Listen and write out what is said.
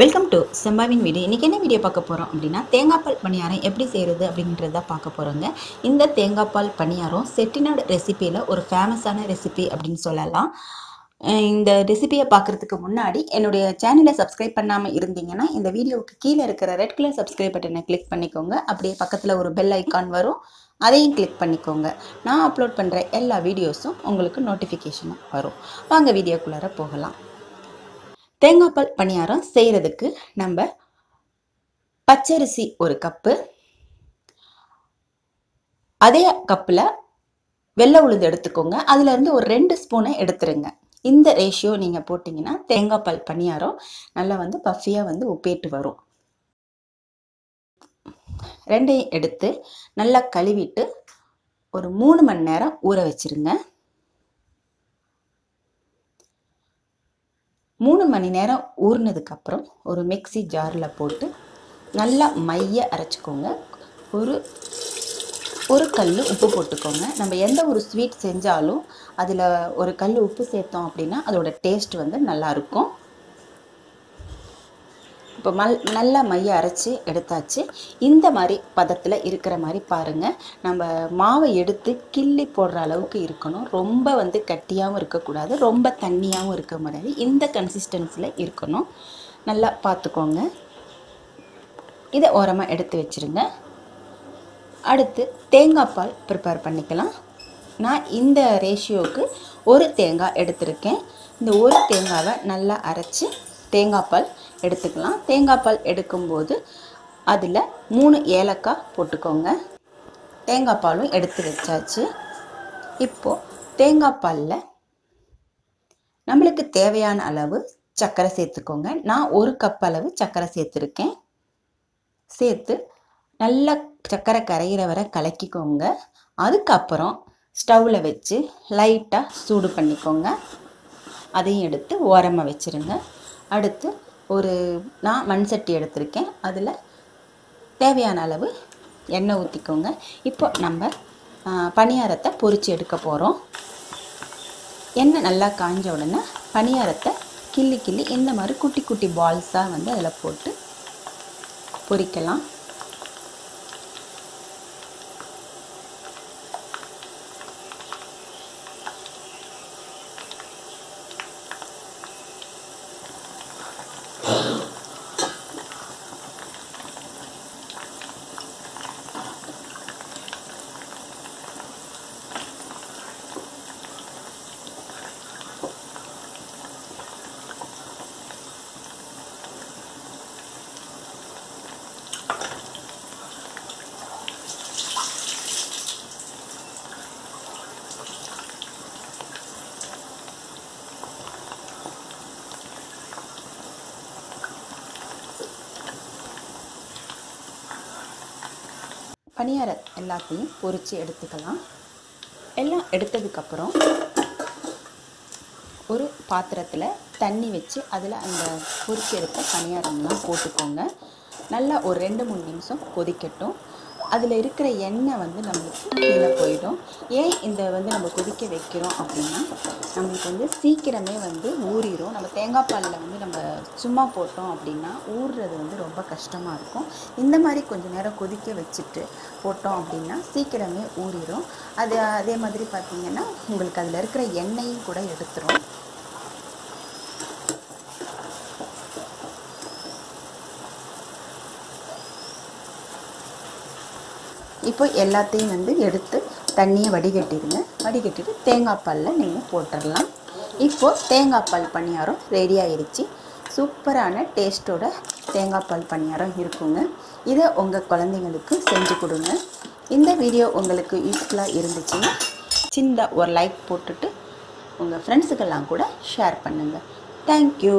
Welcome to செம்பாவின் video இன்றைக்கி என்ன video பார்க்க போகிறோம் அப்படின்னா தேங்காய் பால் பணியாரம் எப்படி செய்கிறது அப்படின்றத பார்க்க போகிறோங்க இந்த தேங்காய் பால் பணியாரம் செட்டிநாடு ரெசிப்பியில் ஒரு ஃபேமஸான ரெசிபி அப்படின்னு சொல்லலாம். இந்த ரெசிபியை பார்க்குறதுக்கு முன்னாடி என்னுடைய சேனலை சப்ஸ்கிரைப் பண்ணாமல் இருந்தீங்கன்னா இந்த வீடியோவுக்கு கீழே இருக்கிற ரெட் கலர் சப்ஸ்கிரைப் பட்டனை கிளிக் பண்ணிக்கோங்க. அப்படியே பக்கத்தில் ஒரு பெல் ஐக்கான் வரும். அதையும் கிளிக் பண்ணிக்கோங்க. நான் அப்லோட் பண்ணுற எல்லா வீடியோஸும் உங்களுக்கு நோட்டிஃபிகேஷனாக வரும். வாங்க வீடியோக்குள்ளார போகலாம். தேங்காய் பால் பணியாரம் செய்கிறதுக்கு நம்ம பச்சரிசி ஒரு கப்பு அதே கப்பில் வெள்ளை உளுந்து எடுத்துக்கோங்க. அதுலேருந்து ஒரு ரெண்டு ஸ்பூனை எடுத்துருங்க. இந்த ரேஷியோ நீங்கள் போட்டிங்கன்னா தேங்காய் பால் பணியாரம் நல்லா வந்து பஃபியாக வந்து உப்பேட்டு வரும். ரெண்டையும் எடுத்து நல்லா கழுவிட்டு ஒரு மூணு மணி நேரம் ஊற வச்சிருங்க. மூணு மணி நேரம் ஊறினதுக்கப்புறம் ஒரு மிக்சி ஜாரில் போட்டு நல்லா மைய அரைச்சிக்கோங்க. ஒரு ஒரு கல் உப்பு போட்டுக்கோங்க. நம்ம எந்த ஒரு ஸ்வீட் செஞ்சாலும் அதில் ஒரு கல் உப்பு சேர்த்தோம் அப்படின்னா அதோட டேஸ்ட் வந்து நல்லாயிருக்கும் இப்போ மல் நல்லா மைய அரைச்சி எடுத்தாச்சு. இந்த மாதிரி பதத்தில் இருக்கிற மாதிரி பாருங்கள் நம்ம மாவை எடுத்து கிள்ளி போடுற அளவுக்கு இருக்கணும். ரொம்ப வந்து கட்டியாகவும் இருக்கக்கூடாது. ரொம்ப தண்ணியாகவும் இருக்க முடியாது இந்த கன்சிஸ்டன்சியில் இருக்கணும். நல்லா பார்த்துக்கோங்க இதை ஓரமாக எடுத்து வச்சுருங்க. அடுத்து தேங்காய் பால் ப்ரிப்பேர் பண்ணிக்கலாம். நான் இந்த ரேஷியோவுக்கு ஒரு தேங்காய் எடுத்திருக்கேன். இந்த ஒரு தேங்காவை நல்லா அரைச்சி தேங்காய் பால் எடுத்துக்கலாம். தேங்காய் பால் எடுக்கும்போது அதில் மூணு ஏலக்காய் போட்டுக்கோங்க. தேங்காய் பாலும் எடுத்து வச்சாச்சு. இப்போது தேங்காய் பாலில் நம்மளுக்கு தேவையான அளவு சர்க்கரை சேர்த்துக்கோங்க. நான் ஒரு கப் அளவு சர்க்கரை சேர்த்துருக்கேன். சேர்த்து நல்லா சர்க்கரை கரையிற வரை கலக்கிக்கோங்க. அதுக்கப்புறம் ஸ்டவ்வில் வச்சு லைட்டாக சூடு பண்ணிக்கோங்க. அதையும் எடுத்து ஓரமாக வச்சுருங்க. அடுத்து ஒரு நான் மண் சட்டி எடுத்திருக்கேன். அதில் தேவையான அளவு எண்ணெய் ஊற்றிக்கோங்க இப்போ நம்ம பணியாரத்தை பொறிச்சு எடுக்க போகிறோம் எண்ணெய் நல்லா காஞ்ச உடனே பணியாரத்தை கிள்ளி கிள்ளி இந்த மாதிரி குட்டி குட்டி பால்ஸாக வந்து அதில் போட்டு பொறிக்கலாம். பணியார எல்லாத்தையும் பொரித்து எடுத்துக்கலாம். எல்லாம் எடுத்ததுக்கப்புறம் ஒரு பாத்திரத்தில் தண்ணி வச்சு அதில் அந்த பொரிச்சு எடுத்த பணியாரம்லாம் போட்டுக்கோங்க. நல்லா ஒரு ரெண்டு மூணு நிமிஷம் கொதிக்கட்டும். அதில் இருக்கிற எண்ணெய் வந்து நம்மளுக்கு கீழே போயிடும். ஏன் இந்த வந்து நம்ம கொதிக்க வைக்கிறோம் அப்படின்னா நம்மளுக்கு வந்து சீக்கிரமே வந்து ஊறிடும் நம்ம தேங்காய் பாலில் வந்து நம்ம சும்மா போட்டோம் அப்படின்னா ஊறுறது வந்து ரொம்ப கஷ்டமாக இருக்கும். இந்த மாதிரி கொஞ்சம் நேரம் கொதிக்க வச்சுட்டு போட்டோம் அப்படின்னா சீக்கிரமே ஊறிடும் அது அதே மாதிரி பார்த்திங்கன்னா உங்களுக்கு அதில் இருக்கிற எண்ணெயும் கூட எடுத்துரும். இப்போ எல்லாத்தையும் வந்து எடுத்து தண்ணியை வடிகட்டிடுங்க. வடிகட்டிட்டு தேங்காய் பாலில் நீங்கள் போட்டுடலாம். இப்போது தேங்காய் பால் பணியாரம் ரெடி ஆயிடுச்சு சூப்பரான டேஸ்ட்டோட தேங்காய் பால் பணியாரம் இருக்குங்க. இதை உங்கள் குழந்தைங்களுக்கு செஞ்சு கொடுங்க. இந்த வீடியோ உங்களுக்கு யூஸ்ஃபுல்லாக இருந்துச்சுன்னா சின்ன ஒரு லைக் போட்டுட்டு உங்கள் ஃப்ரெண்ட்ஸுக்கெல்லாம் கூட ஷேர் பண்ணுங்கள் தேங்க்யூ